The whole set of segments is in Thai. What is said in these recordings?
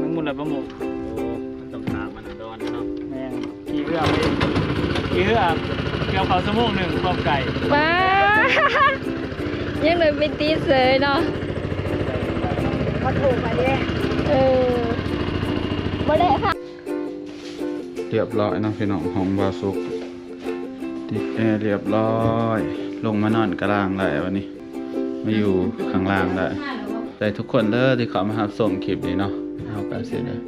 มึงมุนละประมุกโอ้มันต้องถามมันดอนเนาะแม่งขี่เรือไปขี่เรือเกี่ยวเขาสมงหนึ่งพร้อมไก่ว้ายังเลยเป็นตีเสยเนาะมาถูกมาดิเออบ่ได้ค่ะเรียบร้อยเนาะพี่น้องของบาสุกติดแอร์เรียบร้อย ลงมานอนกลางได้วันนี้ มาอยู่ข้างล่างได้ได้ทุกคนเด้อที่เขามาหาส่งคลิปนี้เนาะ เอาเสียเลย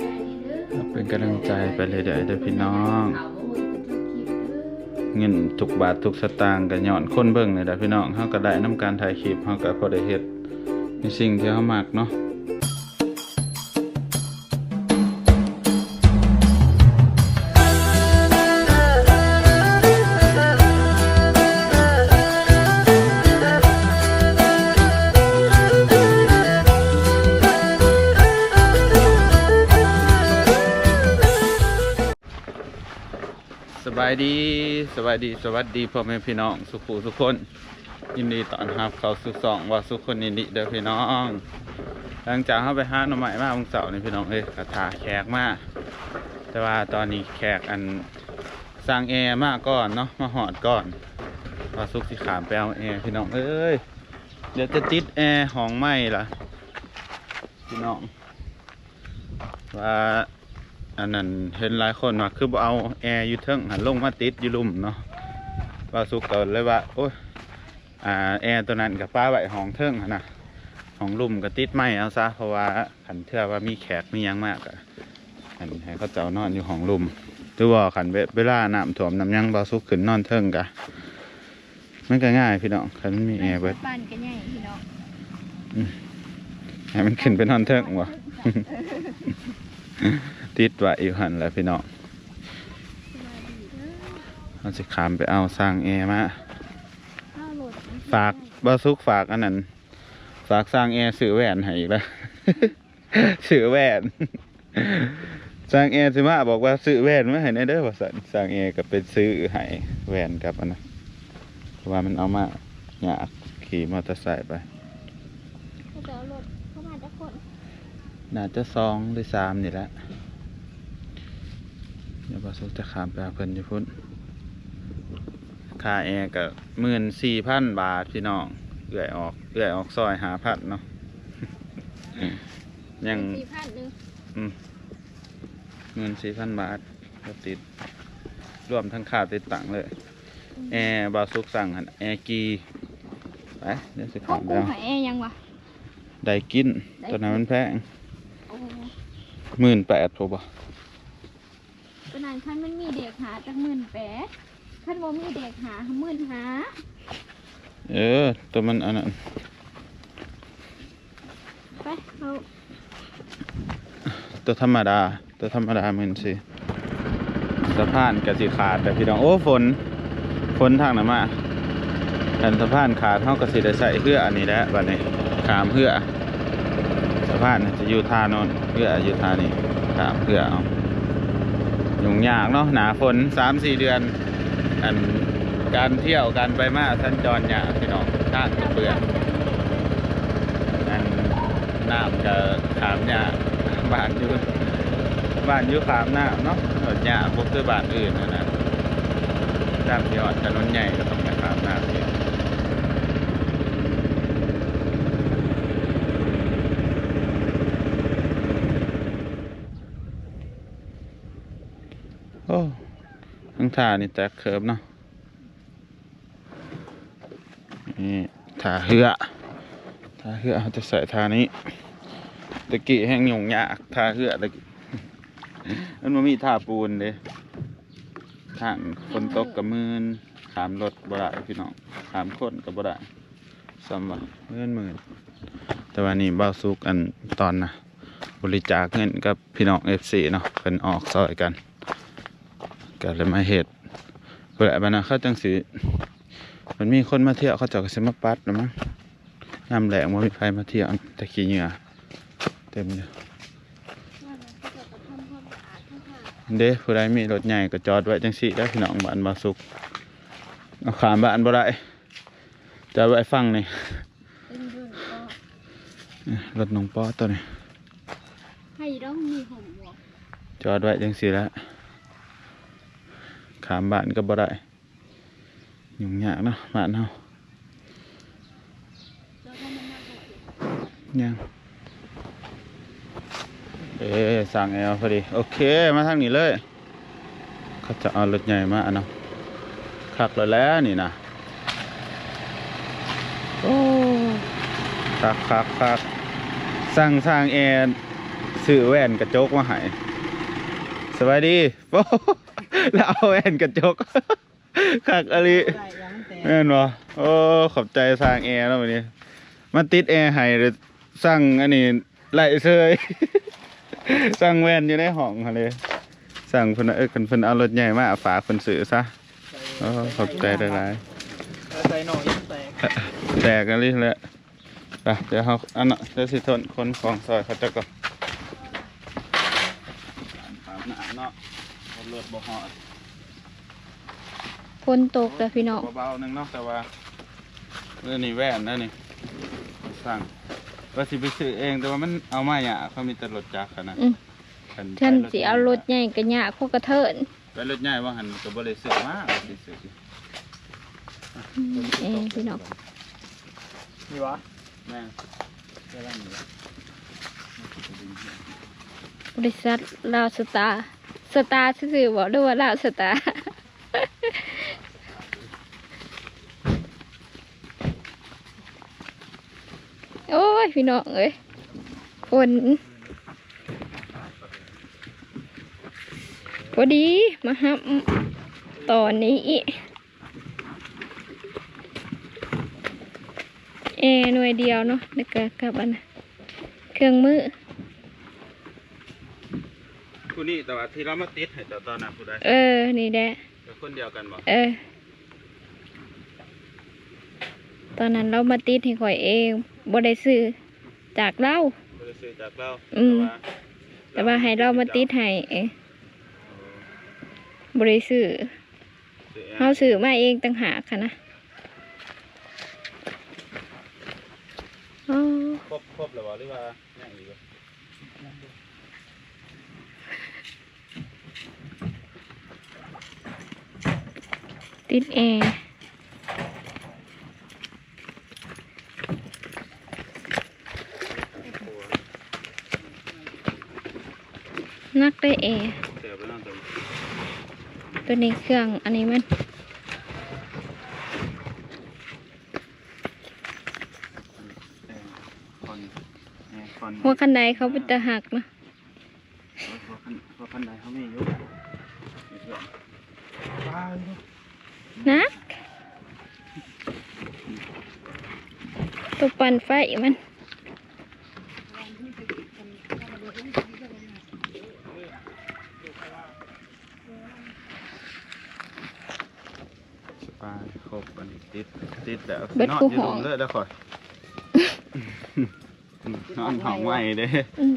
เป็นกำลังใจไปเลยเด้อเด้อพี่น้อง เงินทุกบาททุกสตางค์ก็ย้อนคนเบิ่งเลยเด้อพี่น้องเฮาก็ได้นํการถ่ายคลิปเฮาก็พอได้เฮ็ดในสิ่งที่เฮามักเนาะายดีสบายดีสวัสดีพ่อแม่พี่น้องสุขุสุขคนยินดีต้อนรับเข้าสู่สองว่าสุขคนยินดีเด้อพี่น้อง หลังจากเข้าไปหาหน่อไม้มาวันเสาร์นี่พี่น้องเอ้ยกระทาแขกมาแต่ว่าตอนนี้แขกอันสร้างแอร์มาก่อนเนาะมาหอดก่อนว่าสุกที่ขามไปเอาแอร์พี่น้องเอ้ยเดี๋ยวจะติดแอร์ห้องไหม้ละพี่น้องว่า อันนั้นเห็นหลายคนว่าคือบ่เอาแอร์อยู่เทิงหันลงมาติดอยู่ลุ่มเนาะว่าสุกก็เลยว่าโอ้ยอ่าแอร์ตัวนั้นกับป้าไว้ห้องเทิงหั้นนะห้องลุ่มก็ติดไม่เอาซะเพราะว่าขันเทื่อว่ามีแขกมีหยังมากอะอันให้เขาเจ้านอนอยู่ห้องลุ่มหรือว่าขันเวเวลาน้ำท่วมน้ำหยังบ่สุกขึ้นนอนเทิงกะมันก็ง่ายพี่น้องคันมันมีแอร์เบิดบ้านกันใหญ่พี่น้องให้มันขึ้นไปนอนเทิงวะ ติดไว้อยู่หันแหล้วพี่น้องเราจะขามไปเอาสร้างแอร์มาข้าวโหลดฝากบ้าซุกฝากอันนั้นฝากสร้างแอร์ซื้อแหวนให้อีกแล้วซื้อแหวนสร้างแอร์สิมาบอกว่าซื้อแหวนมาให้ในเด้อว่าสันสร้างแอร์ก็ไปซื้อให้แหวนกับอันนั้นเพราะว่ามันเอามาอยากขี่มอเตอร์ไซค์ไปเขาจะเอารถเข้ามาจะคนน่าจะสองหรือสามนี่แหละ เดี๋ยวบาสุกจะขามไปหาเพิ่นอยู่พุ่นค่าแอร์ก็หมื่นสี่พันบาทพี่น้องเอื่อยออกเอื่อยออกซอยหาพันเนาะยังสี่พันหนึ่งหมื่นสี่พันบาทก็ติดรวมทั้งค่าติดตั้งเลย แอร์บาสุกสั่งหันแอร์กีไปเดี๋ยวสิเขาขามไปกู้เอาหายแอร์ยังวะได้กินได้ตัวนั้นมันแพงโอ้หมื่นแปดพอบ่ตอ นนั้นขั้นมันมีเด็กหาจากหมื่นแปดขั้นว่ามีเด็กหาหมื่นหาเออตัวมันอันนั้นไปเขาตัวธรรมดา ตัวธรรมดาหมื่นสี่สะพานกะสิขาดแต่พี่น้องโอ้ฝนฝนทางนั้นมาอันสะพานขาดเท่ากับสิได้ใส่เพื่ออันนี้แหละบัดนี้ขามเพื่อสะพานน่ะจะอยู่ท่าโนนเพื่ออยู่ท่านี้ขามเพื่อเอา ยุ่งยากเนาะหนาฝนสามสี่เดือนอันการเที่ยวการไปมาท่านจรยากพี่น้องทางก็เปือนอันน้ำก็ขามยากบ้านอยู่บ้านอยู่ขามน้ำเนาะรถยากพวกคือบ้านอื่นนะนะตามที่อดถนนใหญ่ก็ต้องไปขามน้ำอีกโอ้ ท่านี่แตกเคิร์ฟเนาะนี่ท่าเหือท่าเหือเขาจะใส่ท่านี้ตะกี้แห้งหยงยากทาเหือตะกี้มันมีท่าปูนเด้ทางฝนตกกับมืนขามรถบ่ได้พี่น้องขามคนกับบ่ได้ซ้ำว่าเงินหมื่นแต่ว่านี่เบ้าสุกอันตอนนะบริจาคเงินกับพี่น้อง FC เนาะเป็นออกซอยกัน ก็เลยมาเฮ็ดเพื่อบัดนะเขาจังสิมันมีคนมาเที่ยวเขาเจ้าก็สิมาปัดนะมั้งยามแหลงบ่มีใครมาเที่ยวตะกี้เหงื่อเต็มเลยว่าแล้วเขาจะทำความสะอาดข้างเด้ผู้ใดมีรถใหญ่ก็จอดไว้จังสี่ได้พี่น้องบ้านบาสุกเอาขามบ้านบ่ได้จอดไว้ฟังนี่ๆเป็นรุ่นก็รถน้องป๊อตัวนี้ให้อยู่ต้องมีห่มบ่จอดไว้จังสิแล้ว ขามบ้านก็บ่ได้ยุ่งยากเนาะบ้านเฮานน่าบ่อยยังเอ๊สั่งแอลพอดี โอเค มาทางนี้เลย เขาจะเอารถใหญ่มาเนาะคักแล้วแล้วนี่นะโอ้คักคักคักสั่งสั่งแอร์ซื้อแว่นกระจกมาให้สวัสดีโอ้ แล้วเอาแว่นกระจกคักอะไรได้ยังแต่แม่นบ่โอ้ขอบใจสร้างแอร์แล้ววันนี้มันติดแอร์ให้เลยสั่งอันนี้ไล่เซยสั่งแว่นอยู่ในห้องหั่นเลยสั่งเพิ่นว่าเออคันเพิ่นเอารถใหญ่มาฝากเพิ่นซื้อซะโอ้ขอบใจหลายใส่หน่อยใส่ๆแตกกันเลยแหละไปเดี๋ยวเฮาอันน่ะเดี๋ยวสิทนคนของซอยเขาจะก่อนถามหน้าเนาะ รถบ่ฮอดฝนตกแล้วพี่น้องเบาๆหนึงเนาะแต่ว่าเรื่องนี้แว่นนะนี่สั่งว่าสิไปซื้อเองแต่ว่ามันเอามาอะเขามีแต่รถจักรอะนะอืมคันท่านสิเอารถใหญ่ก็ยากพวกกระเทินไปรถใหญ่ว่าหันก็บ่ได้ซื้อมาว่าสิซื้อเออพี่น้องนี่วะแม่ได้แล้วนี่ล่ะบริษัทลาวสตาร์ สตาร์ซื่อบอกด้วยว่าลาวสตาร์โอ้ย พี่น้องเอ้ยฝนพอดีมาฮับตอนนี้แอร์หน่วยเดียวเนาะแล้วก็กับอันน่ะเครื่องมือ ผู้นี้แต่ว่าที่เรามาติดให้เจ้าตอนน่ะผู้ใดเออ นี่แหละเป็นคนเดียวกันบ่เออ ตอนนั้นเรามาติดให้ข่อยเองบ่ได้ซื้อจากเรา บ่ได้ซื้อจากเราอืม แต่แต่ว่าให้เรามาติดให้เองบ่ได้ซื้อซื้อเองเฮาซื้อมาเองต่างหากค่ะนะอ๋อ ครบครบแล้วบ่หรือว่ายังอีกบ่ ติดแอนักได้เอ ตัวนี้เครื่อง อันนี้มันหัวคันไดเขาเป็นตะหักนะหัวคันหัวคันใดเขาไมีอยู่มีเพื่อนว้าว นัก ตัวปั่นไฟมันสบายครบอันนี้ติดติดแล้วเบิดนอนกูอยู่หตอรงงเลยแล้วข่อยนอนห้องไหวเด้อืม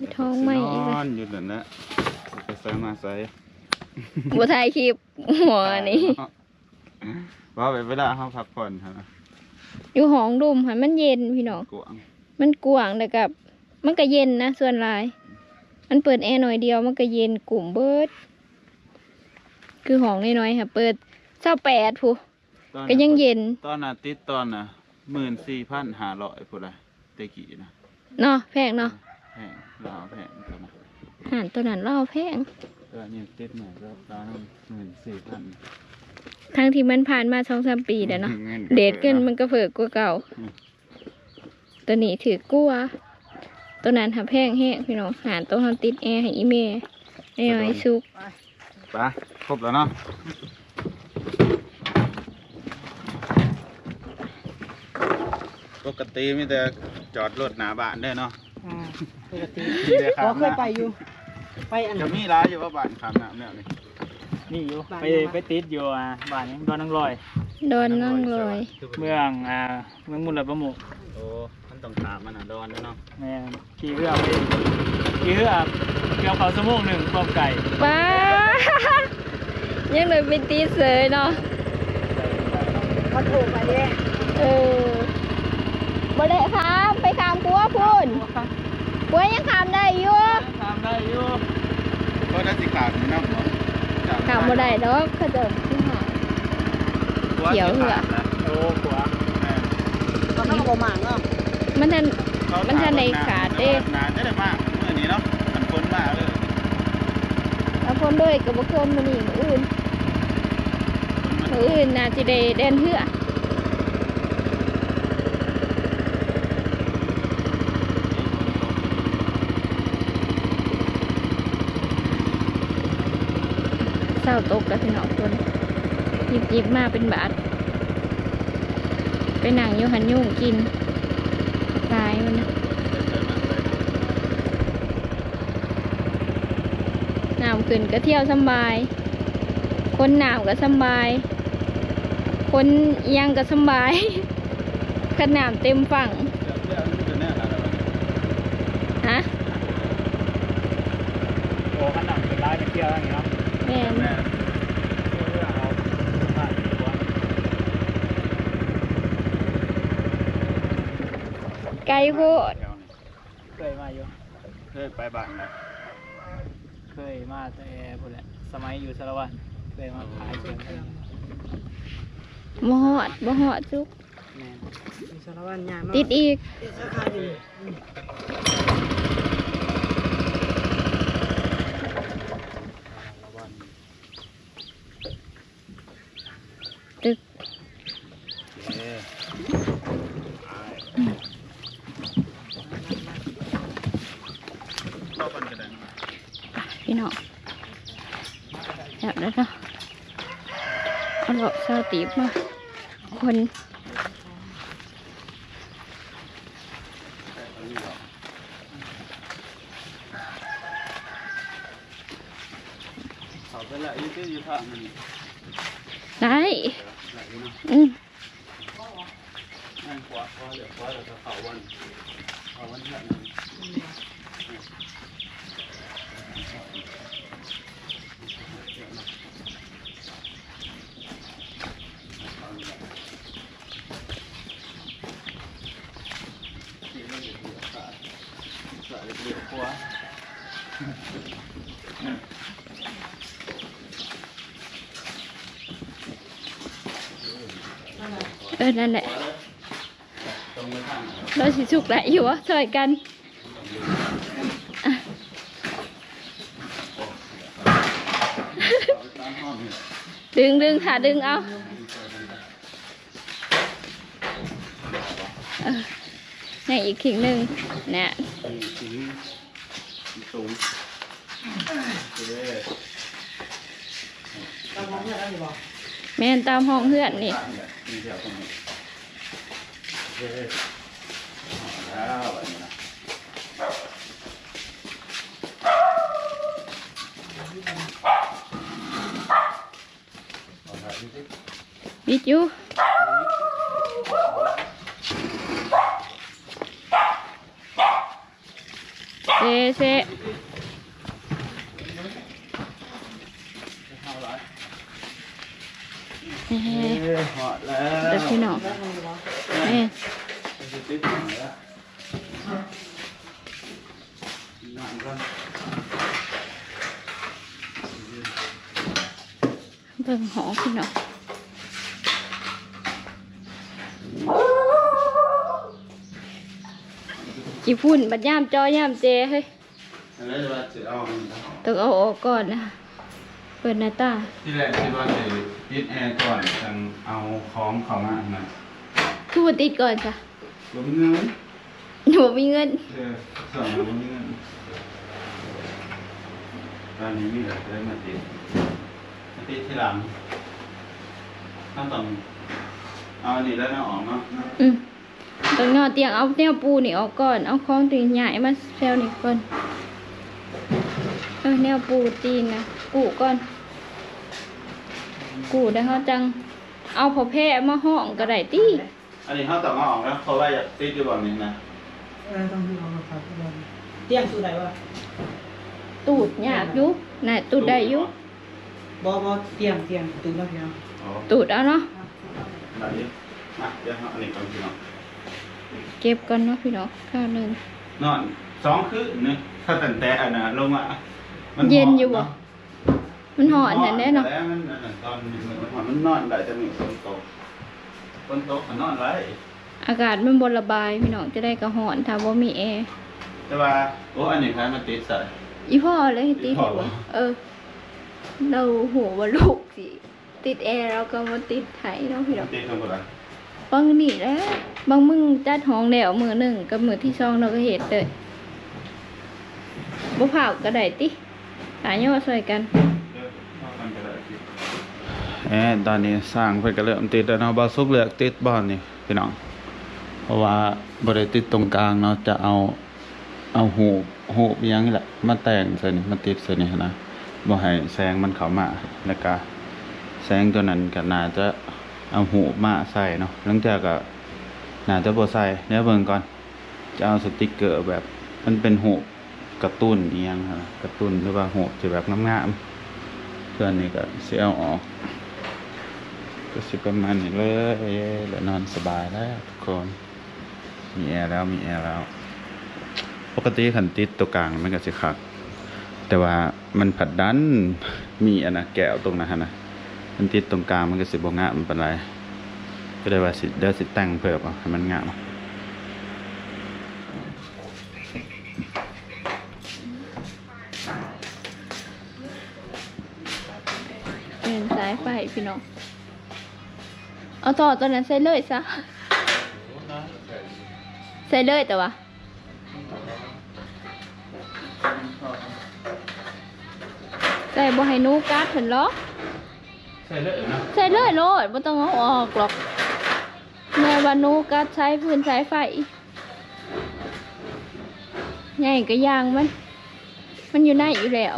มีท้องไหม้อีกนเลยอนอยู่นั่นแหละไปใส่มาใส่บัวไทยคลิปหัวนี่ ว่าไปเวลาเขาพักผ่อนฮะอยู่ห้องดุมค่ะมันเย็นพี่น้องกวางมันกว้างแต่กับ มันก็เย็นนะส่วนหลาย มันเปิดแอร์หน่อยเดียวมันก็เย็นกลุ่มเบิด คือห้องน้อยๆค่ะ เปิดเจ้าแปดผู้ตอนก็ยังเย็น ตอนน่ะติดตอนน่ะหมื่นสี่พันห้าร้อยพูดอะไรเตะกี้นะเนาะแพงเนาะแพงเราแพงตัวนะอาหารตัวนั้นเราแพงตัวนี้ติดหน่อยก็ตอนนั้นหมื่นสี่พัน ทั้งที่มันผ่านมาสองสามปีแล้วเนาะเดทขึ้นมันก็เผิกกว่าเก่าอืมตัวนี้ถือกลัว ตัวนั้นทำแพงแห้งพี่น้องหารตัวทำติดแอร์ให้อีเมย์ไอ้น้อยซุกไปครบแล้วเนาะปกติมีแต่จอดรถหน้าบ้านได้เนาะอ่าปกติมีแต่เราข้ามเคยไปน้ำอยู่ ไปอันจะมีร้านอยู่ว่าบ้านข้ามน้ำเนี่ยนี่ นี่อยู่ไปไปติดอยู่อ่าบ้านนี้ดอนนางลอยโดนนั่งลอยเมืองอ่าเมืองมุลประมุกโอ้ท่านต้องถามมันอะโดนแล้วเนาะแม่นขี่เรือไปขี่เรือเกี่ยวเขาสมุกหนึ่งกอบไก่ป้า ยังเลยไปตีเสยเนาะมาถูกมาดิเออมาเด้ครับไปขามกัวคุณกัวยังขามได้อยู่ขามได้อยู่ก็ได้สิขาดน้ำหม บ่ขามบ่ได้ดอกเขาเจะที่หาเขียวเหรอโอ้ขวาก็เข้าบ่หมางเนาะมันทันมันทันได้ขาดเด้นานจะได้มากเมื่อนี้เนาะมันคนมากเลยแล้วคนเลยก็บ่เกินมื้อนี้มื้ออื่นมื้ออื่นน่าสิได้แดนเหือ ร้าตกแล้วพี่น้องคนยิบยิบมาเป็นบาทไปนั่งยูหันยุ่งกินตายมันนะน้ำขึ้นก็เที่ยวสบาย คนหนาวก็สบาย คนยังก็สบายขนาดเต็มฝั่งฮะโอ้ขนาดเป็นร้ายเป็นเที่ยวอย่างเงี้ย เนาะแม่นเรื่องเอาผ่านขวาไกลโพดเคยมาอยู่ เคยไปบ้านนะเคยมาแต่พุ่นแหละ สมัยอยู่สารวัตรเคยมาขายเชียงกันบ่ฮอดบ่ฮอดจุกแม่นมีสารวัตรใหญ่มากติดอีกติดสาขาอยู่ตึก รอบมันจะได้ พี่น้องแบบนั้นเนาะเอาหลอกซาตีบมาคนเขาไปละยี่สิบยี่สิบนี่ได้อืม นั่งขวาขวาเหลือขวาแล้วก็เขาวันเขาวันเที่ยง เออ นั่นแหละ ตรงไปทาง เราสิสุกแหละอยู่วะช่วยกันดึงดึงค่ะดึงเอาเนี่ยอีกขิงหนึ่งเนี่ยสูงแม่นตามห้องเพื่อนนี่ แบบมีแถวตรงนี้โอเคเอาแล้วแบบนี้นะวิดอยู่เซเซเฮ้เอ้ยเหาะแล้วเด็กพี่น้อง แม่จะติดหน่อยแล้วนั่งกันเบิ่งหอพี่น้องจีพุ่นบัดย่ามจอย่ามเจเฮ้ยแล้วจะว่าจะเอาอันนี้นะต้องเอาออกก่อนนะเปิดหน้าตางที่แรกคิดว่าจะปิดแอร์ก่อนจังเอาของเข้ามาอันนั้น คือบ่ติดก่อนจ้ะลมเงินหนูมีเงินเออสองลมเงินตอนนี้มีแต่ได้มาติดมาติดที่หลังต้องต้องเอาอันนี้แล้วนะออกเนาะอืมต้องนอนเตียงเอาแนวปูนี่ออกก่อน เอาของตีนใหญ่มาแซวนี่ก่อน เออแนวปูตีนนะกูก่อน กูได้เขาจัง เอาพอแพร่มาห้องก็ได้ตี อันนี้เขาต้องเอาออกแล้วเพราะว่าอยากติดอยู่แบบนี้นะเออต้องดูเอาครับทุกคนเตียงสูดได้บ่ตูดยากอยู่น่ะตูดได้อยู่บ่บ่เตียงเตียงตื่นแล้วพี่น้องอ๋อตูดเอาเนาะได้อยู่มาเดี๋ยวเอาอันนี้ก่อนพี่น้องเก็บก่อนเนาะพี่น้องข้าวหนึ่ง นอนสองคืนนึงถ้าตั้งแต่อันนั้นลงมาเย็นอยู่บ่ มันหอนนั่นแน่เนาะ แล้วมันอันนั้นตอนนี้มันหอนมันนอนได้แต่มีฝนตกฝ นตกมันนอนไรอากาศมันบนระบายพี่น้องจะได้กระหอนถ้าบ่มีแอร์แต่ว่าโอ้อันนี้ใครมาติดใส่ อีพ่อเลยติดอีพ่อบ่เออ เราหัวว่าลูกสิ ติดแอร์แล้วก็มาติดไถเนาะพี่น้องติดตรงไหนบางนี่แหล้วบางมึงจัดห้องแล้วมือหนึ่งกับมือที่สองเราก็เห็ดเลยบ่เผาก็ได้ติหาย่อช่วยกัน เอ๊ตอนนี้สร้างเพิ่นก็เริ่มติดแล้วเนาะบ่สุกเลือกติดบ่อนนี่พี่น้อง เพราะว่าบ่ได้ติดตรงกลางเนาะจะเอาเอาหูหูยังนี่แหละมาแต่งใส่นี่มาติดใส่นี่นะบ่ให้แสงมันเข้ามาแล้วก็แสงตัวนั้นก็น่าจะเอาหูมาใส่เนาะหลังจากก็น่าจะบ่ใส่เดี๋ยวเบิ่งก่อน จะเอาสติกเกอร์แบบ มันเป็นหูกระตุ้นอียังหั่นะกระตุ้นหรือว่าหูบที่แบบงามๆเพื่อนนี่ก็สิเอาออก ก็สิประมาณนี้เลยแล้วนอนสบายแล้วทุกคน มีแอร์แล้วมีแอร์แล้ว ปกติขันติดตัวกลางมันก็สิคักแต่ว่ามันผัดดันมีอันนะแก้วตรงนั้นนะมันติดตรงกลางมันก็สิบงามปานไร ก็เลยว่าสิเดี๋ยวสิแต่งเพิ่มเอาให้มันงามเป็นสายไฟพี่น้อง เอาต่อตัวนั้นใส่เลยซะใส่เลยแต่ว่าใส่บ่ให้หนูกัดเห็นหรอใส่เลยนะใส่เลยโลดบ่ต้องเอาออกหรอกแม่ว่าหนูกัดใช้พื้นสายไฟใหญ่ก็ยางมัน มันอยู่ในอยู่แล้ว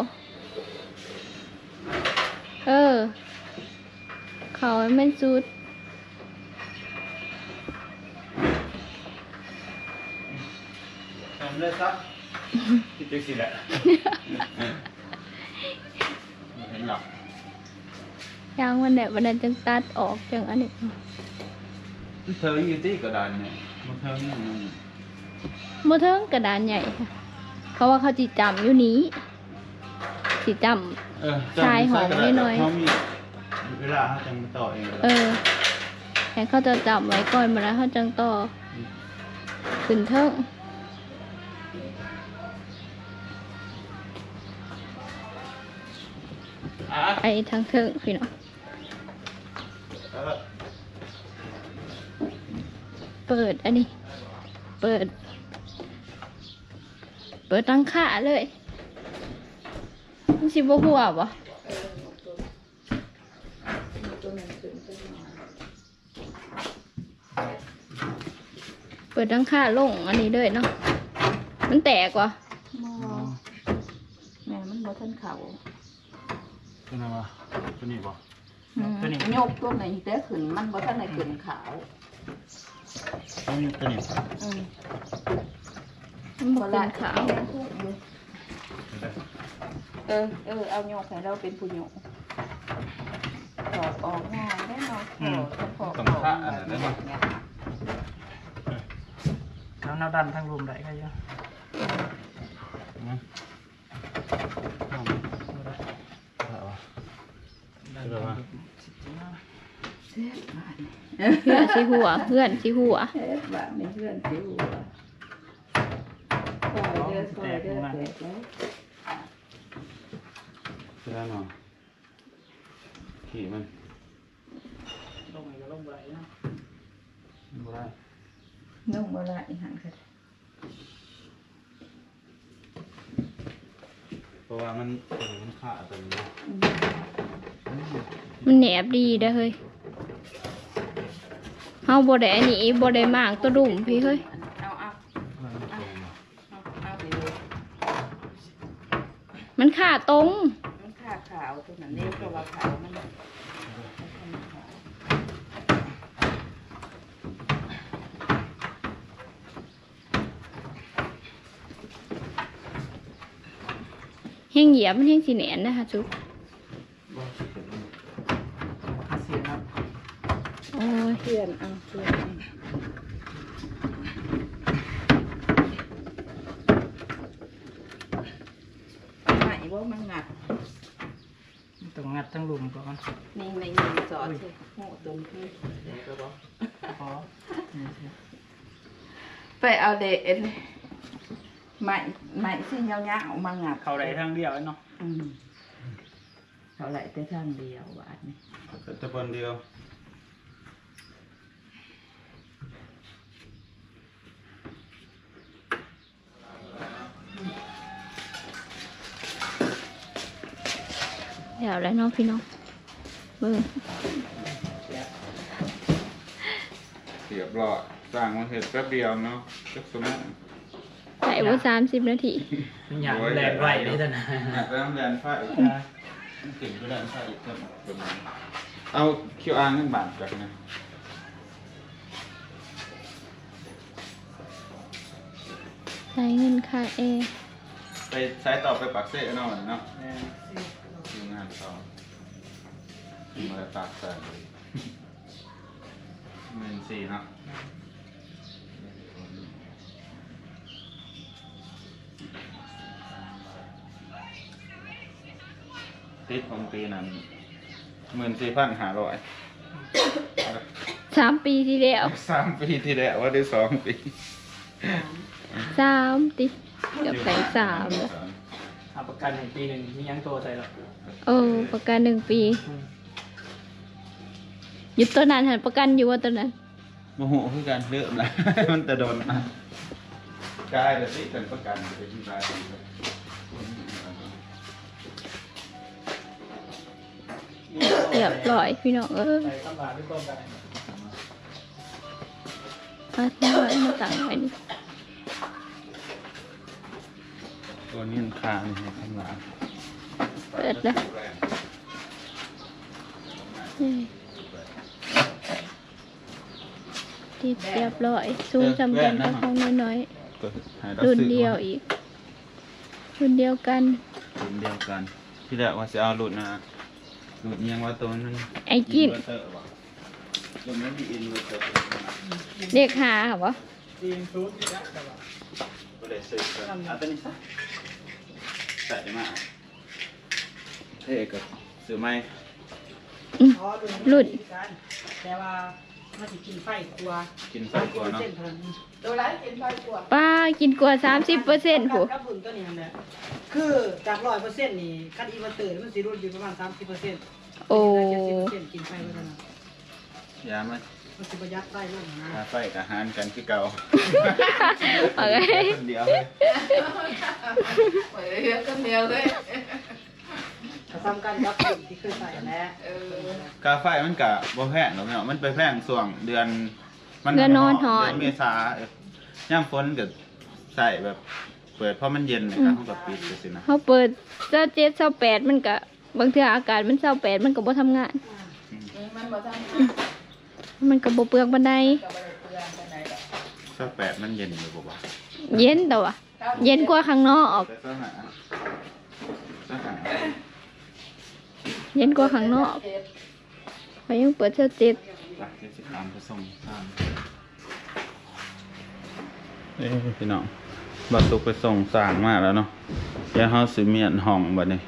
เออ เขาให้มันสุด ทำเลยซักคิดจังสิแหละเห็นหรอกยางมันแบบวันนั้นจังตัดออกจังอันนี้เธออยู่ที่กระดานเนี่ยมันเธอนี่มันโมเทิงกระดานใหญ่ค่ะเขาว่าเขาจิจำอยู่นี้จิจเออชายหอมนิดหน่อยเขามีเวลาเขาจะมาต่อเองำเออแต่เขาจะจำไว้ก่อนมาแล้วเขาจังต่อขึ้นเทิงอะ ไอ้ทางเทิงพี่น้องเออเปิดอันนี้ เปิด เปิดตั้งค่าเลยมันสิบ่หัวบ่เปิดตั้งค่าลงอันนี้เลยเนาะ มันแตกว่ะแม่มันบ่ทันเขาตัวไหนวะตัวนี้บ่ตัวนี้โยกตัวไหนแต่ขึ้นมันบ่ทันได้ขึ้นขาวตัวนี้ตัวนี้อืมมันบ่เป็นขาวเออเออเอาโยกให้เราเป็นผู้โยกถอดออกง่ายได้เนาะถอดถอดออกเนี่ยแล้วน้าดันทางรุมได้ก็ยังนะเอาเอา วะดันเดี๋ยวเสียบาดนี่เพื่อนสิหัวเพื่อนสิหัวเสียบาดนี่เพื่อนสิหัวซอยเด้อซอยเด้อแตกแล้วเสื้อหน่อขี่มันลงไปก็ลงไปนะบ่ได้นุ่งบ่ละอีหันค่ะ เพ ราะว่ามันมันขาดตัวนี้มันแหนบดีเด้อเฮ้ยเฮาบ่ได้อันนี้บ่ได้มากตัวดุ่มพี่เฮ้ยเอาเอาเอาเอาไปเลยมันขาตรง มันขาขาวตัวนั้นเด้เพราะว่าขาวมัน แห้งเหยียบมันแห้งสีแหนนนะคะจุ๊บเสียครับโอ้ยเพื่อนเอาเพื่อนเอาใหม่ว่ามันงัดต้องงัดทั้งหลุมก่อนนี่ในยิงจอดใช่โอ้ตรงที่ขอนี่สิไปเอาเด็ด ไม้ไม้ที่ยาวๆมางัดเขาได้ทางเดียวเนาะอืมเขาไหลแต่ทางเดียวบาดนี่แต่บนเดียวเดี๋ยวแล้วเน้องพี่น้องเบิ่งเรียบร้อยสร้างมาเห็ดแป๊บเดียวเนาะจักสมองใส่ ว่าสามสิบนาทีมันอยากแรงไหวนี่ท่านนะอยากได้น้ำแดงไฟอีกถึงก็ได้ไฟอีกเพิ่มประมาณเอาคิวอาร์เงินบาทจากนะใช้เงินค่าแอร์ไปใช้ต่อไปปักเซ่เนาะเนาะแม่นคิวงานต่อมาปากใส่หมื่นสี่เนาะ ติดของปีนั้นหมื่นสี่พันห้าร้อยสามปีที่แล้วสามปีที่แล้วว่าได้สองปีสามติเกือบใส่สามแล้วเอาประกันให้ปีหนึ่งมียังโตใส่หรอกเออประกันหนึ่งปีหยุดตัวนั้นหันประกันอยู่ว่าตัวนั้นโมโหคือการเริ่มแล้วมันจะโดนอะกายแต่สิเป็นประกันเป็นที่กาย เรียบร้อยพี่น้องเออใส่ตำบาด้วยต้มกันมาที่ไว้มาตั้งไว้นี่ตัวนี้มันคานี่ให้ข้างหลังเปิดนะติดเรียบร้อยซูมจำกันกับห้องน้อยๆรุ่นเดียวอีกรุ่นเดียวกันรุ่นเดียวกัน ที่แรกว่าจะเอารุ่นนะ รุ่นยังว่าตัวนั้นไอ้กินอิเวอร์เตอร์ว่ะรุ่นนั้นมีอินเวอร์เตอร์เด็กหาเหรอทีมชุดที่ละแต่ว่าก็เลยซื้อกันเอาตัวนี้ซะใส่มาเท่กับซื้อไหมอ๋อรุ่นกันแต่ว่า มันสิกินไฟกลัวกินไฟก่อนเนาะเส้นเท่านั้นโดนไล่กินไฟกว่าป้ากินกว่าสามสิบเปอร์เซ็นต์ผู้กับรุ่นตัวนี้นั่นแหละคือจากร้อยเปอร์เซ็นต์นี่คันอีเวอร์เตอร์มันสิรุ่นอยู่ประมาณสามสิบเปอร์เซ็นต์โอ้เจ็ดสิบเปอร์เซ็นต์กินไฟไว้เท่านั้นยาไหมมันสิประหยัดได้ลงนะยาไฟกับอาหารกันคือเก่าโอเคคนเดียวเลยเปิดเยอะกันเดียวเลยถ้า ซ้ำกันกับรุ่นที่เคยใส่แหล้วเออกาไฟมันกะบ่แพงหรอกเนาะมันไปแพงส่วงเดือน มัเดือนนอนหอน เดือนเมษาเออย่ามฝนก็ใส่แบบ เปิดเพราะมันเย็นนะครับเขาก็ปิดไปสินะเขาเปิดเจ้าเจ็ดเจ้าแปดมันก็บางเทื่ออากาศมันเจ้าแปดมันก็บ่ทำงานนี่มันบ่ทันมันก็บ่เปลืองบันไดก็บ่ได้เปลืองปานใดดอกสักแปดมันเย็นอยู่บ่บ่เย็นแต่ว่าเย็นกว่าข้างนอก แต่สหาสหา เย็นกว่าข้างนอกเขายังเปิดเจ้าเจ็ดหลักเจ็ดสิบสามผสมสามเอ้พี่น้องบัตรตุกไปส่งสร้างมากแล้วเนาะเดี๋ยวเฮาสิเมียนห้องบัดนี้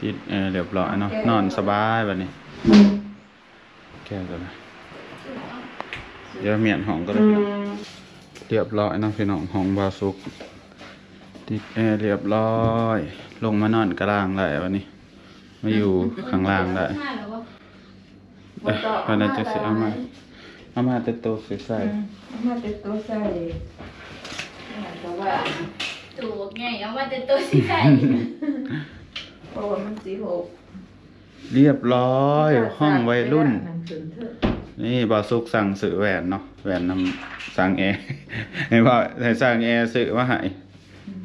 ติดแอร์เรียบร้อยเนาะนอนสบายบัดนี้ แก้กันนะเดี๋ยวเมียนห้องก็ได้เรียบร้อยเนาะพี่น้องห้องบาสุกติดแอร์เรียบร้อย ลงมานอนกลางได้วันนี้ มาอยู่ข้างล่างได้เอ้ยวันนั้นจะเสียเอามาเอามาแต่โตใส่มาแต่ตัวใส่แต่ว่าตูกไงเอามาแต่ตัวสิใส่เพราะว่ามันสิหกเรียบร้อยห้องวัยรุ่นนั่นถึงเถอะนี่บาสุกสั่งซื้อแหวนเนาะแหวนนำสั่งแอร์ ให้ว่าให้สั่งแอร์ซื้อมาให้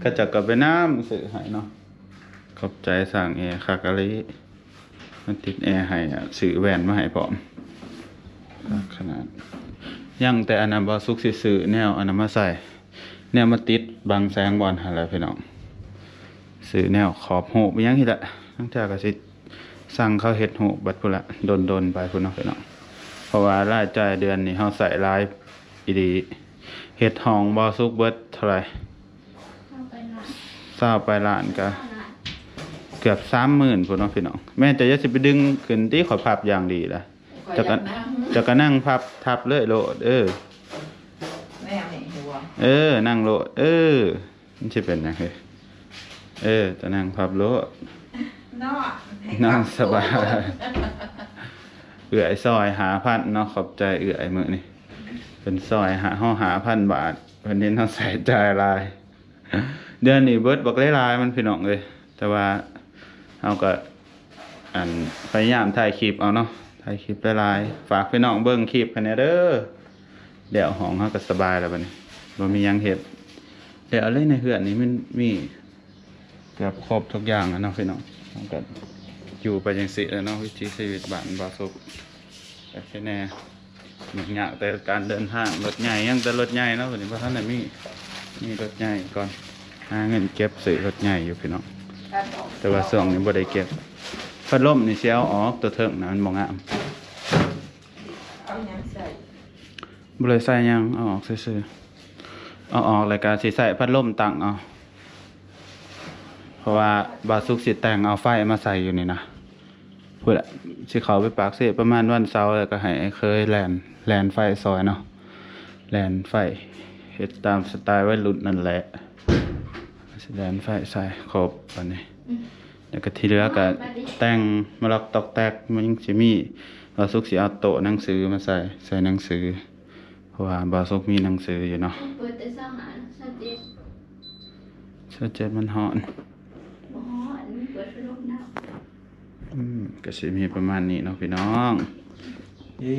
ก็จะกลับไปน้ำซื้อให้เนาะ ขอบใจสั่งแอร์คากะลิมันติดแอร์ให้อะซื้อแหวนมาให้พร้อมขนาดยังแต่อันนั้นบาสุกสิซื้อแนวอันนั้นมาใส่แนวมาติดบังแสงบอลหาแล้วพี่น้องซื้อแนวขอบหูไปยังที่ละตั้งแต่ก็สิสั่งเขาเฮ็ดหูบัดพุ่นละโดนๆไปพุ่นเนาะพี่น้องเพราะว่ารายจ่ายเดือนนี้เฮาใส่รายอีดีเฮ็ดห้องบ่สุกเบิดเท่าไหร่เศร้าไปล้านก็ เกือบสามหมื่นพุ่นเนาะพี่น้องแม่จะจะสิไปดึงขึ้นที่ขอยพับอย่างดีล่ะจะกันจะก็นั่งพับทับเลยโลด เออแม่นี่หัวเออ นั่งโลด เออมันจะเป็นยังไงเออจะนั่งพับโลดนอนนั่งสบายเอื่อยซอยหาพันเนาะขอบใจเอื่อยมือนี่เป็นซอยหาห้อหาพันบาทวันนี้ต้องใส่ใจายหลาย เดือนนี้เบิดบอกหลายๆมันพี่น้องเลยแต่ว่า เอาก็อันพยายามถ่ายคลิปเอาเนาะถ่ายคลิปหลายๆฝากพี่น้องเบิ่งคลิปกันแหน่เด้อเดี๋ยวห้องเขาก็สบายแล้วบัดนี้บ่มียังเฮ็ดเดี๋ยวอะไรในเฮือนนี้มันมีเกือบครบทุกอย่างแล้วเนาะพี่น้องเราก็อยู่ไปจังซี่แล้วเนาะวิถีชีวิตบ้านบ่สุขแต่แค่แน่หนุกหยากแต่การเดินทางรถใหญ่ยังแต่รถใหญ่เนาะวันนี้บ่ทันได้มีมีรถใหญ่ก่อนหาเงินเก็บซื้อรถใหญ่อยู่พี่น้อง แต่ว่าส่วงนี้บ่ได้เก็บพัดลมนี่สิเอาออกตัวเถิงนะมันบ่งามอาหยังใส่บ่เลยใส่ยังเอาออกซื่อๆเอาออกแล้วก็สิใส่พัดลมตั้งเอาเพราะว่าบาสุกสิแต่งเอาไฟมาใส่อยู่นี่นะพูดละสิเขาไปปากเสประมาณวันเสาร์แล้วก็ให้เคยแลนแลนไฟซอยเนาะแลนไฟเฮ็ดตามสไตล์วัยรุ่นนั่นแหละ แลนไฟใส่ครบอันนี้แล้วก็ที่เหลือก็แต่งมาล็อกตอกแตกมันยังสิมีบาสุกสิเอาโต๊ะหนังสือมาใส่ใส่หนังสือ เพราะว่าบาสุกมีหนังสืออยู่เนาะเปิดแต่สหารสเต็ปเสื้อเจ็ดมันหอนบ่ฮอดมันเปิดพัดลมหนาวอืมก็สิมีประมาณนี้เนาะพี่น้องเอ้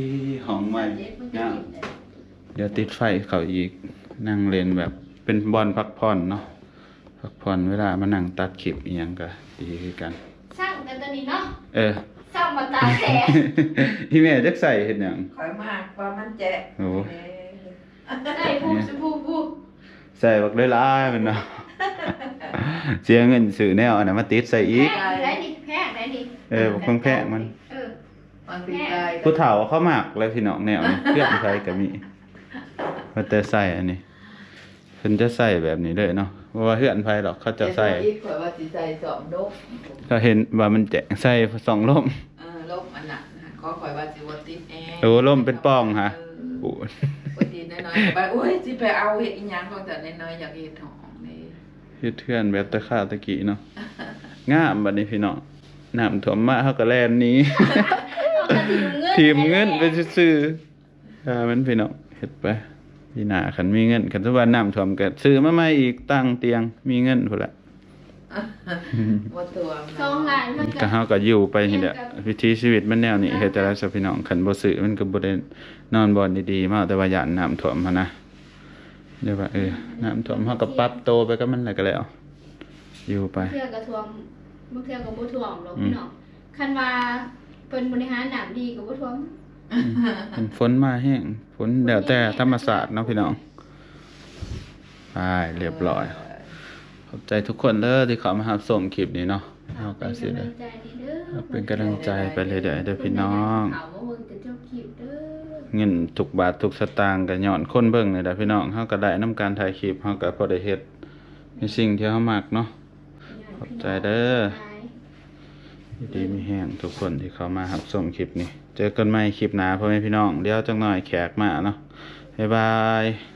ห้องใหม่เจ็บมันงาจะมเจ็บได้เดี๋ยวติดไฟเขาอีกนั่งเล่นแบบเป็นบอลพักผ่อนเนาะ พักผ่อนเวลามานั่งตัดคลิปอีหยังก็ดีคือกัน สร้างกันตัวนี้เนาะเออ สร้างมาตาแผลอีแม่จักใส่เฮ็ดหยังคอยมากว่ามันแจะโอ้เอ้ยได้พูดสิพูดพูดใส่บักหลายๆมันเนาะ เสียเงินซื้อแนวอันนั้นมาติดใส่อีก แพงได้นี่แพงได้นี่เออบักแพงๆมัน เออ มันปีกายผู้เฒ่าเขามักแล้วพี่น้องแนวนี้ เพื่อนใครก็มีว่าแต่ใส่อันนี้เพิ่นจะใส่แบบนี้เลยเนาะเพราะ ว่าเพื่อนไผหรอกเขาจะใส่อีกข่อยว่าสิใส่สองนกเขาเห็นว่ามันแจงใส่สองลมเออลมอันนั้นน่ะขอข่อยว่าสิบ่ติดแอร์โอ้ลมเป็นป้องฮะเอโอ้อปกติน้อยๆไปโอ้ยสิไปเอาเฮ็ดอีหยังของแต่น้อยๆอยากเฮ็ดหองนี่เฮ็ดเทือนแบบตะขาตะกี้เนาะงามบัดนี้พี่น้องน้ำท่วมมาเฮาก็แล่นหนี้ทีมเงินไปซื้อๆอ่ามันพี่น้องเฮ็ดไป พี่หน้าคันมีเงินคันสมมุติว่าน้ำท่วมก็ซื้อมาใหม่อีกตั้งเตียง มีเงินพุ่นละบ่ตัวมันสองล้านมันก็ก็เฮาก็อยู่ไปนี่แหละวิถีชีวิตมันแนวนี้เฮ็ดแต่ละสพี่น้องคันบ่ซื้อมันก็บ่ได้นอนบ่อนดีๆมาแต่ว่าย่านน้ำท่วมหันนะเดี๋ยวว่าเออน้ำท่วมเฮาก็ปรับโตวไปกับมันแล้วก็แล้วอยู่ไปเทื่อก็ท่วมบ่เทื่อก็บ่ท่วมหรอกพี่น้องคันว่าเพิ่นบริหารน้ำดีก็บ่ท่วม มันฝนมาแห้งฝนแล้วแต่ธรรมศาสตร์เนาะพี่น้องไปเรียบร้อย ขอบใจทุกคนเด้อที่เข้ามารับชมคลิปนี้เนาะเฮาก็สิได้เป็นกำลังใจไปเรื่อยๆเด้อพี่น้องเอามาเบิ่งแต่เจ้าคลิปเด้อเงินทุกบาททุกสตางค์ก็ย้อนคนเบิ่งนี่แหละพี่น้องเฮาก็ได้นํการถ่ายคลิปเฮาก็พอได้เฮ็ดในสิ่งที่เฮามักเนาะขอบใจเด้อยินดีมีแห้งทุกคนที่เข้ามารับชมคลิปนี้ เจอกันใหม่คลิปหน้าพ่อแม่พี่น้อง เดี๋ยวจังหน่อยแขกมาเนาะบ๊ายบาย